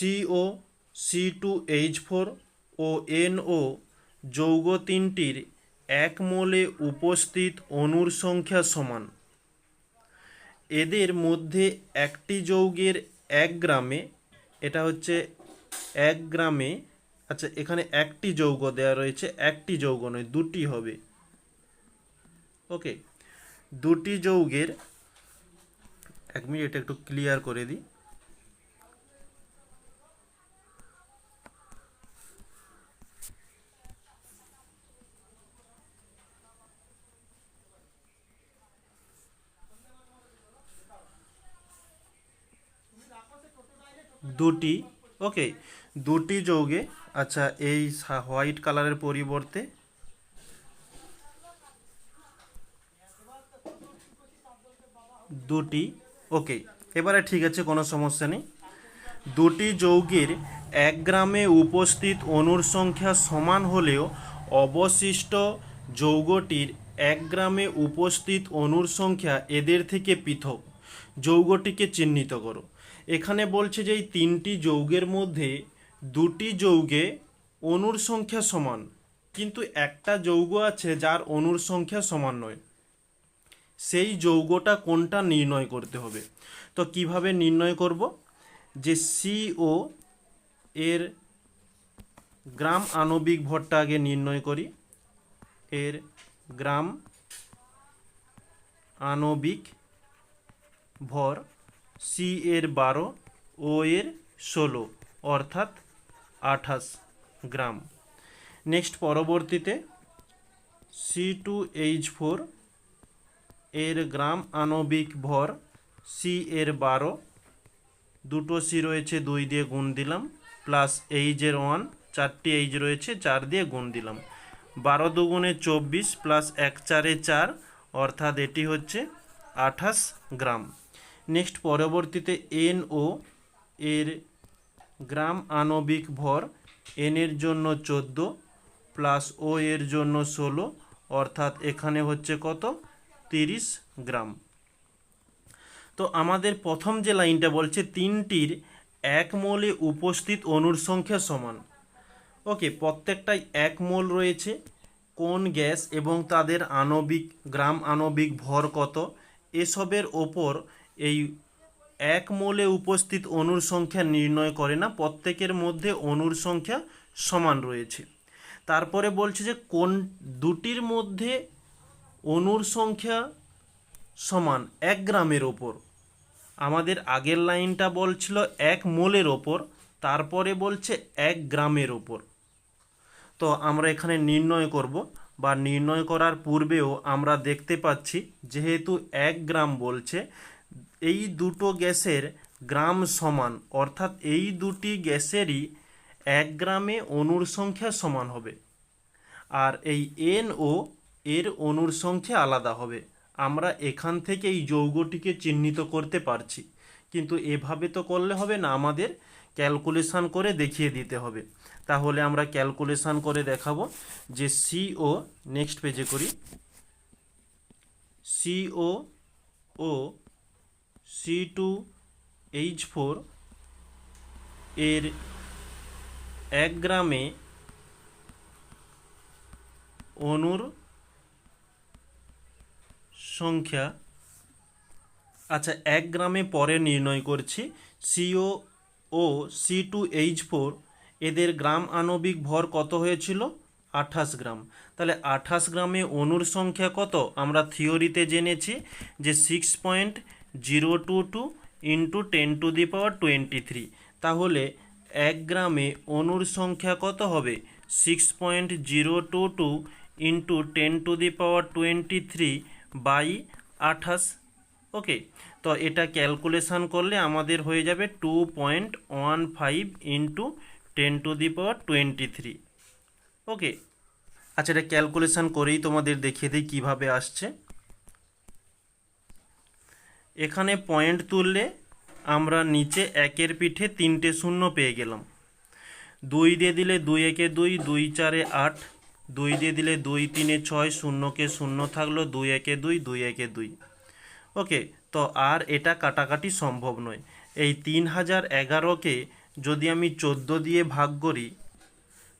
CO C two H four ও NO যৌগ তিনটির এক মোলে উপস্থিত অণুর সংখ্যা সমান। এদের মধ্যে একটি যৌগের এক গ্রামে, এটা হচ্ছে এক গ্রামে আচ্ছা এখানে একটি যৌগ দেওয়া রয়েছে, একটি যৌগ নয়, দুটি হবে। ওকে, দুটি যৌগের, এক মিনিট এটা একটু ক্লিয়ার করে দিই। দুটি ওকে দুটি যৌগে আচ্ছা এই হোয়াইট কালারের পরিবর্তে দুটি ওকে এবারে ঠিক আছে, কোনো সমস্যা নেই। দুটি যৌগের এক গ্রামে উপস্থিত অণুর সংখ্যা সমান হলেও অবশিষ্ট যৌগটির এক গ্রামে উপস্থিত অণুর সংখ্যা এদের থেকে পৃথক। যৌগটিকে চিহ্নিত করো। এখানে বলছে যে এই তিনটি যৌগের মধ্যে দুটি যৌগে অণুর সংখ্যা সমান, কিন্তু একটা যৌগ আছে যার অণুর সংখ্যা সমান নয়। সেই যৌগটা কোনটা নির্ণয় করতে হবে? তো কীভাবে নির্ণয় করব? যে সিও এর গ্রাম আণবিক ভরটা আগে নির্ণয় করি। এর গ্রাম আণবিক ভর সি এর বারো, ও এর ষোলো, অর্থাৎ আঠাশ গ্রাম। নেক্সট পরবর্তীতে সি টু এইচ ফোর এর গ্রাম আণবিক ভর সি এর বারো, দুটো সি রয়েছে দুই দিয়ে গুণ দিলাম প্লাস এইচের ওয়ান চারটি এইচ রয়েছে, চার দিয়ে গুণ দিলাম। বারো দুগুণে চব্বিশ প্লাস এক চারে চার, অর্থাৎ এটি হচ্ছে আঠাশ গ্রাম। নেক্সট পরবর্তীতে এন ও এর গ্রাম আণবিক ভর এন এর জন্য চোদ্দ প্লাস ও এর জন্য ষোলো, অর্থাৎ এখানে হচ্ছে কত? তিরিশ গ্রাম। তো আমাদের প্রথম যে লাইনটা বলছে, তিনটির এক মোলে উপস্থিত অণুর সংখ্যা সমান। ওকে, প্রত্যেকটাই এক মোল রয়েছে। কোন গ্যাস এবং তাদের আণবিক, গ্রাম আণবিক ভর কত? এসবের ওপর এই এক মোলে উপস্থিত অণুর সংখ্যা নির্ণয় করে না, প্রত্যেকের মধ্যে অণুর সংখ্যা সমান রয়েছে। তারপরে বলছে যে, কোন দুটির মধ্যে অণুর সংখ্যা সমান? এক গ্রামের ওপর। আমাদের আগের লাইনটা বলছিল এক মোলের ওপর, তারপরে বলছে এক গ্রামের ওপর। তো আমরা এখানে নির্ণয় করব, বা নির্ণয় করার পূর্বেও আমরা দেখতে পাচ্ছি, যেহেতু এক গ্রাম বলছে এই দুটো গ্যাসের গ্রাম সমান, অর্থাৎ এই দুটি গ্যাসেরই এক গ্রামে অণুর সংখ্যা সমান হবে। আর এই এন ও এর অণুর সংখ্যা আলাদা হবে। আমরা এখান থেকে এই যৌগটিকে চিহ্নিত করতে পারছি। কিন্তু এভাবে তো করলে হবে না, আমাদের ক্যালকুলেশান করে দেখিয়ে দিতে হবে। তাহলে আমরা ক্যালকুলেশান করে দেখাবো যে সিও নেক্সট পেজে করি। সিও ও সি টু এইচ ফোর এর এক গ্রামে অণুর সংখ্যা আচ্ছা এক গ্রামে পরে নির্ণয় করছি। সিও ও সি টু এইচ ফোর এদের গ্রাম আণবিক ভর কত হয়েছিল? আঠাশ গ্রাম। তাহলে আঠাশ গ্রামে অণুর সংখ্যা কত? আমরা থিওরিতে জেনেছি যে six point zero two two into ten to the power twenty three. তাহলে এক গ্রামে অণুর সংখ্যা কত হবে? Six point zero two two into ten to the power twenty three by আঠাশ। ওকে, তো এটা ক্যালকুলেশন করলে আমাদের হয়ে যাবে two point one five into ten to the power twenty three. Okay আচ্ছা এটা ক্যালকুলেশন করেই তোমাদের দেখিয়ে দিই কীভাবে আসছে। এখানে পয়েন্ট তুললে আমরা নিচে একের পিঠে তিনটে শূন্য পেয়ে গেলাম। দুই দিয়ে দিলে দুই একে দুই দুই চারে আট, দুই দিয়ে দিলে দুই তিনে ছয়, শূন্যকে শূন্য থাকল দুই একে দুই দুই একে দুই। ওকে, তো আর এটা কাটাকাটি সম্ভব নয়। এই তিন হাজার এগারোকে যদি আমি চোদ্দ দিয়ে ভাগ করি,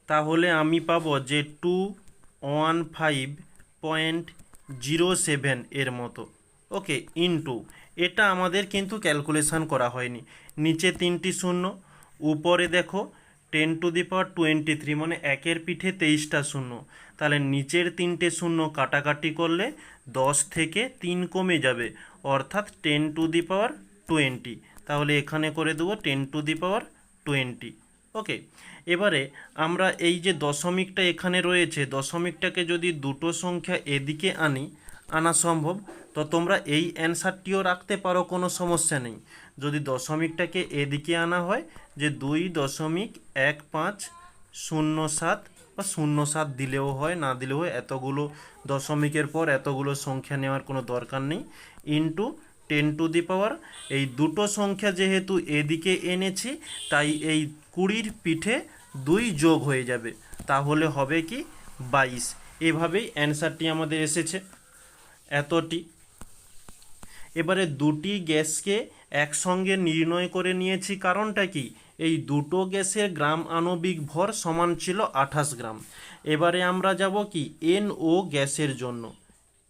তাহলে আমি পাবো যে two one five point zero seven এর মতো। ওকে, ইনটু এটা আমাদের কিন্তু ক্যালকুলেশন করা হয়নি। নিচে তিনটি শূন্য, উপরে দেখো ten to the power twenty three মানে একের পিঠে তেইশটা শূন্য। তাহলে নিচের তিনটে শূন্য কাটাকাটি করলে দশ থেকে তিন কমে যাবে, অর্থাৎ ten to the power twenty তাহলে এখানে করে দেবো ten to the power twenty okay এবারে আমরা এই যে দশমিকটা এখানে রয়েছে, দশমিকটাকে যদি দুটো সংখ্যা এদিকে আনি আনা সম্ভব, তো তোমরা এই অ্যান্সারটিও রাখতে পারো, কোনো সমস্যা নেই। যদি দশমিকটাকে এদিকে আনা হয়, যে দুই দশমিক এক পাঁচ শূন্য সাত, বা শূন্য সাত দিলেও হয়, না দিলেও হয়, এতগুলো দশমিকের পর এতগুলো সংখ্যা নেওয়ার কোনো দরকার নেই। Into ten to the power, এই দুটো সংখ্যা যেহেতু এদিকে এনেছি, তাই এই কুড়ির পিঠে দুই যোগ হয়ে যাবে। তাহলে হবে কি বাইশ। এভাবেই অ্যান্সারটি আমাদের এসেছে। এতটি। এবারে দুটি গ্যাসকে একসঙ্গে নির্ণয় করে নিয়েছি। কারণটা কি? এই দুটো গ্যাসের গ্রাম আণবিক ভর সমান ছিল আঠাশ গ্রাম। এবারে আমরা যাব কি? এন ও গ্যাসের জন্য।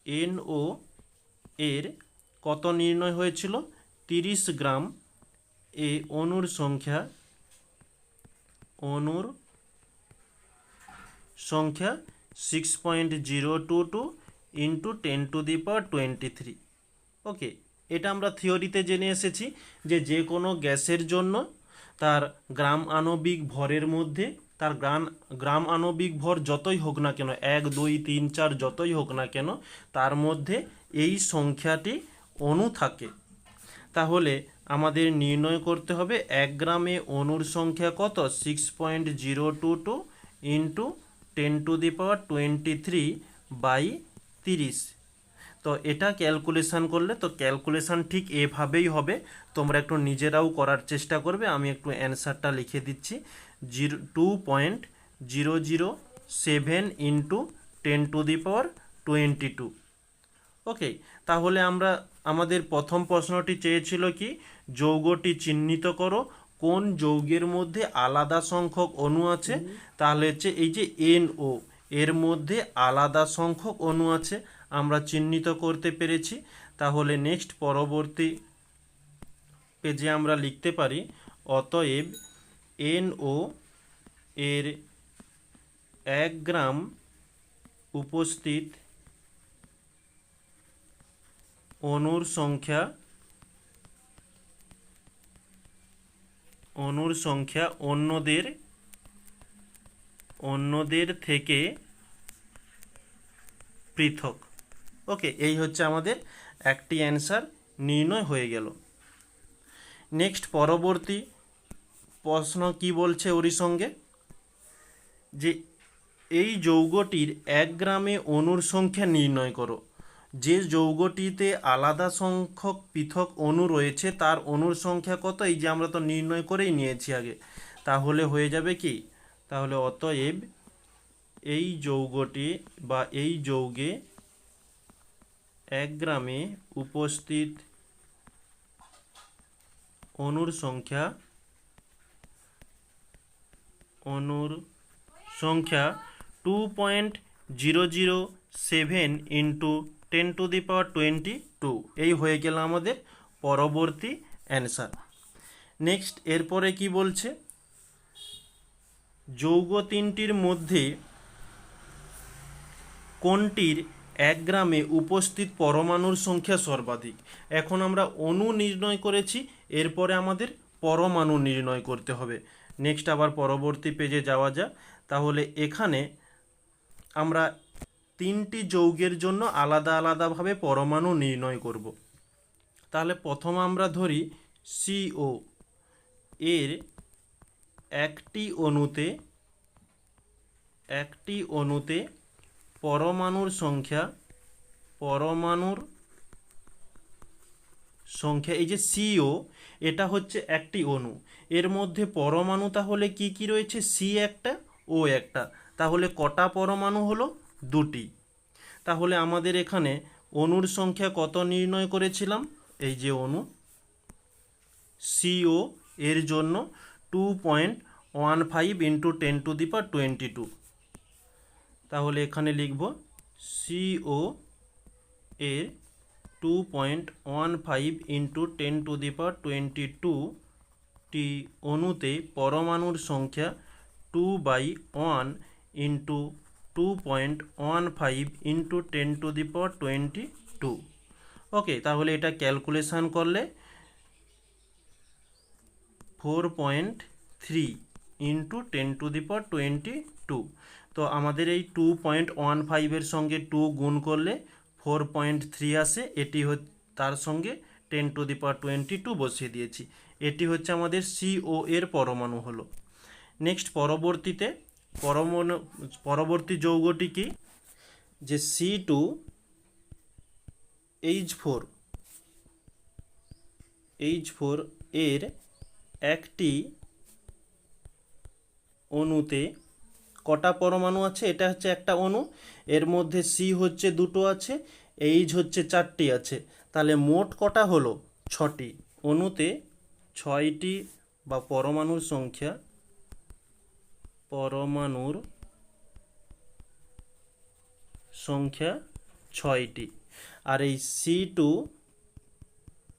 এন ও এর কত নির্ণয় হয়েছিল? তিরিশ গ্রাম এ অণুর সংখ্যা অণুর সংখ্যা six point zero two two into ten to the power twenty three okay এটা আমরা থিওরিতে জেনে এসেছি যে যে কোনো গ্যাসের জন্য তার গ্রাম আণবিক ভরের মধ্যে তার গ্রাম গ্রাম আণবিক ভর যতই হোক না কেন, এক, দুই, তিন, চার, যতই হোক না কেন, তার মধ্যে এই সংখ্যাটি অণু থাকে। তাহলে আমাদের নির্ণয় করতে হবে এক গ্রামে অণুর সংখ্যা কত? Six point zero two two into ten to the power twenty three by তিরিশ। তো এটা ক্যালকুলেশন করলে তো ক্যালকুলেশন ঠিক এভাবেই হবে। তোমরা একটু নিজেরাও করার চেষ্টা করবে। আমি একটু অ্যান্সারটা লিখে দিচ্ছি। Zero two point zero zero seven into ten to the power twenty two okay তাহলে আমরা, আমাদের প্রথম প্রশ্নটি চেয়েছিল কি? যৌগটি চিহ্নিত করো। কোন যৌগের মধ্যে আলাদা সংখ্যক অণু আছে? তাহলে হচ্ছে এই যে এন ও এর মধ্যে আলাদা সংখ্যক অণু আছে, আমরা চিহ্নিত করতে পেরেছি। তাহলে নেক্সট পরবর্তী পেজে আমরা লিখতে পারি, অতএব এন ও এর এক গ্রাম উপস্থিত অণুর সংখ্যা অণুর সংখ্যা অন্যদের অন্যদের থেকে পৃথক। ওকে এই হচ্ছে আমাদের একটি অ্যান্সার নির্ণয় হয়ে গেল। নেক্সট পরবর্তী প্রশ্ন কি বলছে ওরই সঙ্গে? যে এই যৌগটির এক গ্রামে অণুর সংখ্যা নির্ণয় করো। যে যৌগটিতে আলাদা সংখ্যক পৃথক অণু রয়েছে, তার অণুর সংখ্যা কত? এই যে আমরা তো নির্ণয় করেই নিয়েছি আগে। তাহলে হয়ে যাবে কি? তাহলে অতএব এই যৌগটি বা এই যৌগে এক গ্রামে উপস্থিত অনুর সংখ্যা অনুর সংখ্যা two point zero zero seven into ten to the power twenty two এই হয়ে গেল আমাদের পরবর্তী অ্যান্সার নেক্সট এরপরে কি বলছে? যৌগ তিনটির মধ্যে কোনটির এক গ্রামে উপস্থিত পরমাণুর সংখ্যা সর্বাধিক? এখন আমরা অণু নির্ণয় করেছি, এরপরে আমাদের পরমাণু নির্ণয় করতে হবে। নেক্সট আবার পরবর্তী পেজে যাওয়া যাক। তাহলে এখানে আমরা তিনটি যৌগের জন্য আলাদা আলাদাভাবে পরমাণু নির্ণয় করব। তাহলে প্রথম আমরা ধরি সিও এর একটি অণুতে একটি অণুতে পরমাণুর সংখ্যা পরমাণুর সংখ্যা, এই যে সিও এটা হচ্ছে একটি অণু। এর মধ্যে পরমাণু তাহলে কি কি রয়েছে? সি একটা ও একটা। তাহলে কটা পরমাণু হলো? দুটি। তাহলে আমাদের এখানে অণুর সংখ্যা কত নির্ণয় করেছিলাম? এই যে অণু সিও এর জন্য two point one five into ten to the power twenty two তাহলে এখানে লিখব সিও এর two point one five into ten to the power twenty two টি অণুতে পরমাণুর সংখ্যা two by one into two point one five into ten to the power twenty two okay তাহলে এটা calculation করলে four point three into ten to the power twenty two তো আমাদের এই two point one ফাইভের সঙ্গে টু গুণ করলে ফোর পয়েন্ট থ্রি আসে, এটি হচ্ছে তার সঙ্গে ten to the power twenty two বসিয়ে দিয়েছি। এটি হচ্ছে আমাদের সিও এর পরমাণু হলো। নেক্সট পরবর্তীতে, পরমাণু, পরবর্তী যৌগটি কি? যে C two H four H four এর একটি অণুতে কটা পরমাণু আছে? এটা হচ্ছে একটা অণু, এর মধ্যে সি হচ্ছে দুটো আছে, এইচ হচ্ছে চারটি আছে। তাহলে মোট কটা হলো? ছটি। অণুতে ছয়টি বা পরমাণুর সংখ্যা পরমাণুর সংখ্যা ছয়টি। আর এই সি টু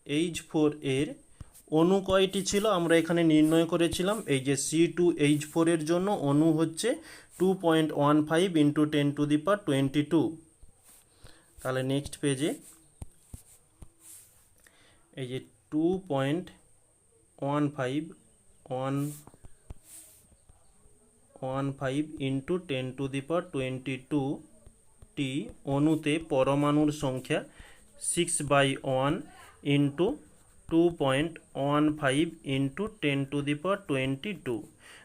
এইচ ফোর এর অণু কয়টি ছিল? আমরা এখানে নির্ণয় করেছিলাম। এই যে সি টু এইচ ফোরের জন্য অণু হচ্ছে two point one five into ten to the power twenty two তাহলে নেক্সট পেজে এই যে two point one five one one five into ten to the power twenty two টি অণুতে পরমাণুর সংখ্যা six by one into two point one five into ten to the power twenty two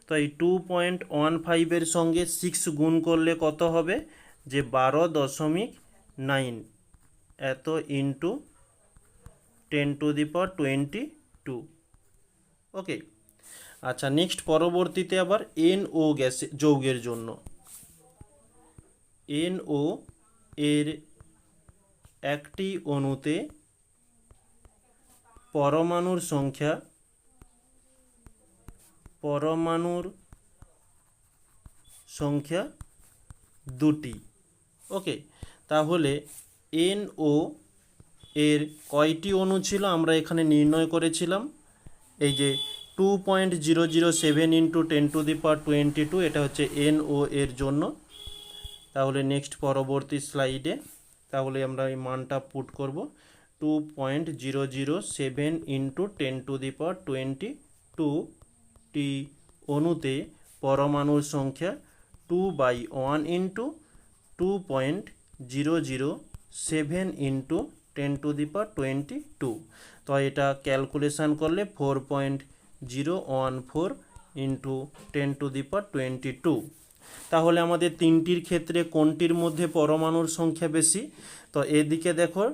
তো two point one ফাইভের সঙ্গে six গুণ করলে কত হবে? যে বারো দশমিক নাইন এত into ten to the power twenty two okay আচ্ছা নেক্সট পরবর্তীতে আবার এন ও গ্যাসে, যৌগের জন্য। এন ও এর একটি অণুতে পরমাণুর সংখ্যা পরমাণুর সংখ্যা দুটি। ওকে তাহলে এন ও এর কয়টি অণু ছিল? আমরা এখানে নির্ণয় করেছিলাম। এই যে two point zero zero seven into ten to the power twenty two এটা হচ্ছে এন ও এর জন্য। তাহলে নেক্সট পরবর্তী স্লাইডে তাহলে আমরা এই মানটা পুট করব। Two point zero zero seven into ten to the power twenty two টি অণুতে পরমাণুর সংখ্যা two by one into two point zero zero seven into ten to the power twenty two তো এটা ক্যালকুলেশান করলে four point zero one four into ten to the power twenty two তাহলে আমাদের তিনটির ক্ষেত্রে কোনটির মধ্যে পরমাণুর সংখ্যা বেশি? তো এদিকে দেখো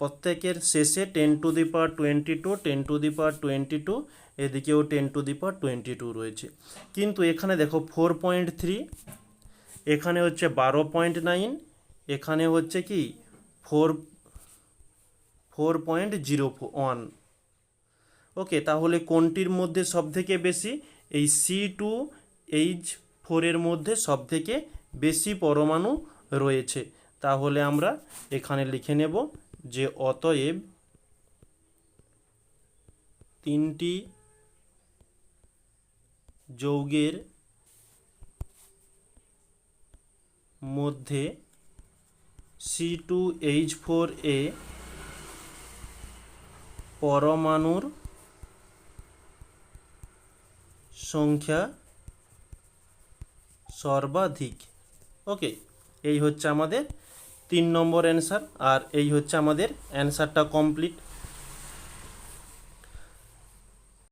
প্রত্যেকের শেষে ten to the power twenty two ten to the power twenty two এদিকেও ten to the power twenty two রয়েছে। কিন্তু এখানে দেখো ফোর পয়েন্ট থ্রি এখানে হচ্ছে বারো পয়েন্ট নাইন এখানে হচ্ছে কি four four point zero one okay, তাহলে কোনটির মধ্যে সবথেকে বেশি? এই সি টু এইচ ফোরের মধ্যে সবথেকে বেশি পরমাণু রয়েছে। তাহলে আমরা এখানে লিখে নেব যে অতএব তিনটি যৌগের মধ্যে সি টু এইচ ফোর এ পরমাণুর সংখ্যা সর্বাধিক। ওকে এই হচ্ছে আমাদের তিন নম্বর অ্যান্সার আর এই হচ্ছে আমাদের অ্যান্সারটা কমপ্লিট